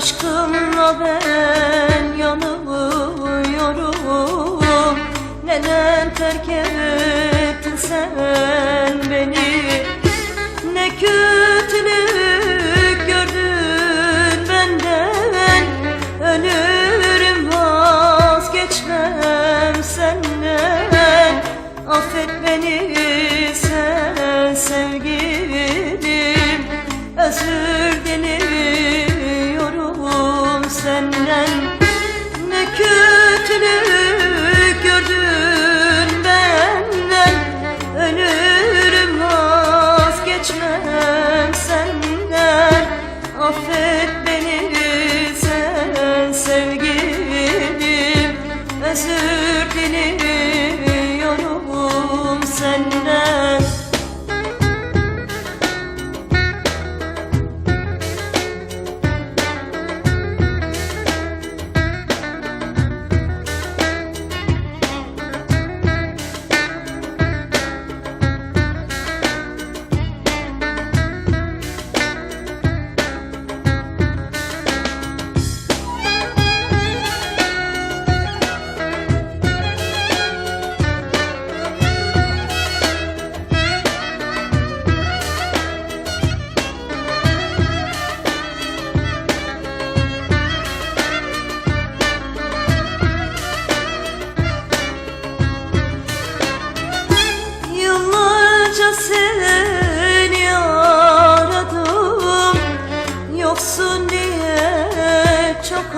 Aşkımla ben kötülük gördün benden Ölürüm vazgeçmem senden. Affet beni sen sevgilim. Özür diliyorum senden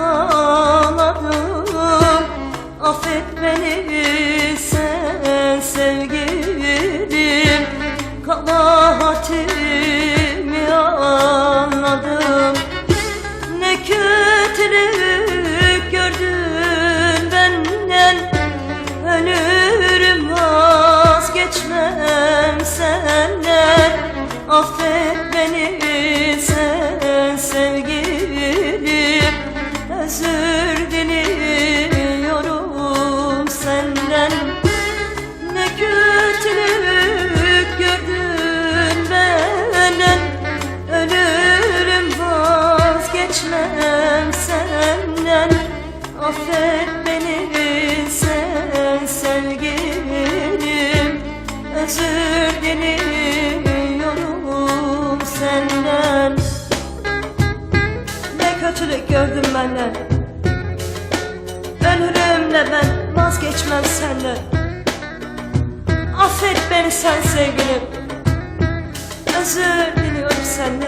ağladım Affet beni Affet beni sen sevgilim Özür diliyorum senden. Ne kötülük gördüm benden. Ölürümle ben vazgeçmem senden. Affet beni sen sevgilim. Özür diliyorum senden